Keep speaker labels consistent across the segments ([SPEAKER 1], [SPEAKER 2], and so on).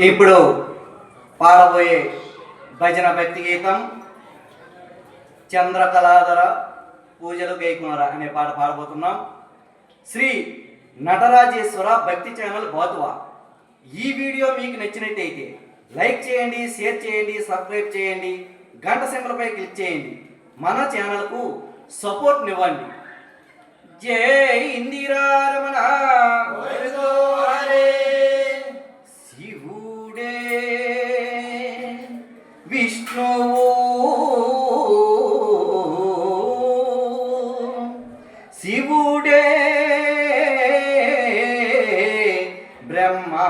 [SPEAKER 1] ఇప్పుడు పాడబోయే భజన భక్తి గీతం చంద్రకళాధర పూజలు గైకుమార అనే పాట పాడబోతున్నాం. శ్రీ నటరాజేశ్వర భక్తి ఛానల్ బాతువా. ఈ వీడియో మీకు నచ్చినట్టయితే లైక్ చేయండి షేర్ చేయండి సబ్స్క్రైబ్ చేయండి గంట సింబలపై క్లిక్ చేయండి. మన ఛానల్కు సపోర్ట్నివ్వండి. జై ఇందిరారమణ. బ్రహ్మా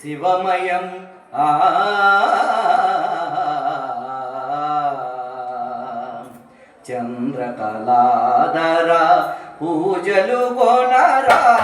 [SPEAKER 1] శివమయం. ఆ. పూజలు కొనరా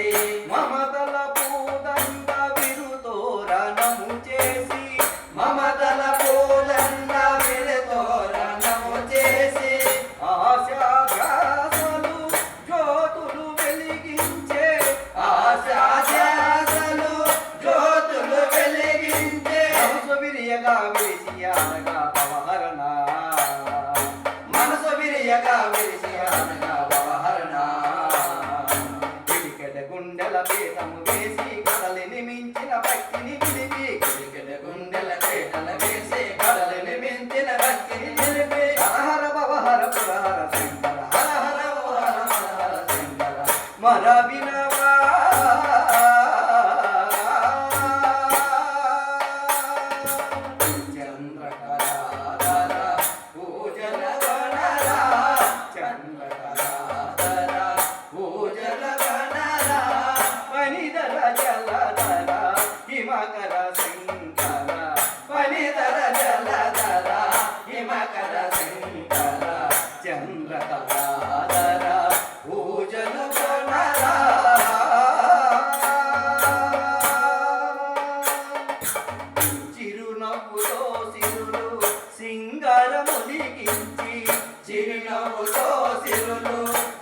[SPEAKER 1] Maravilha!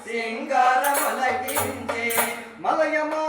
[SPEAKER 1] సింగారమలగించే మలయమా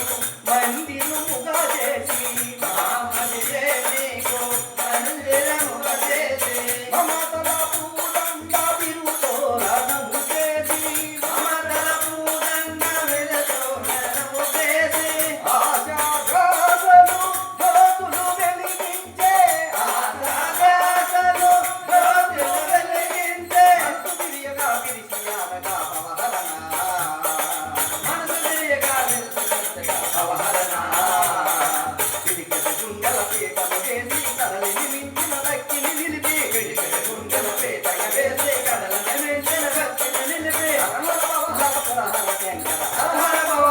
[SPEAKER 1] 頑張
[SPEAKER 2] れ!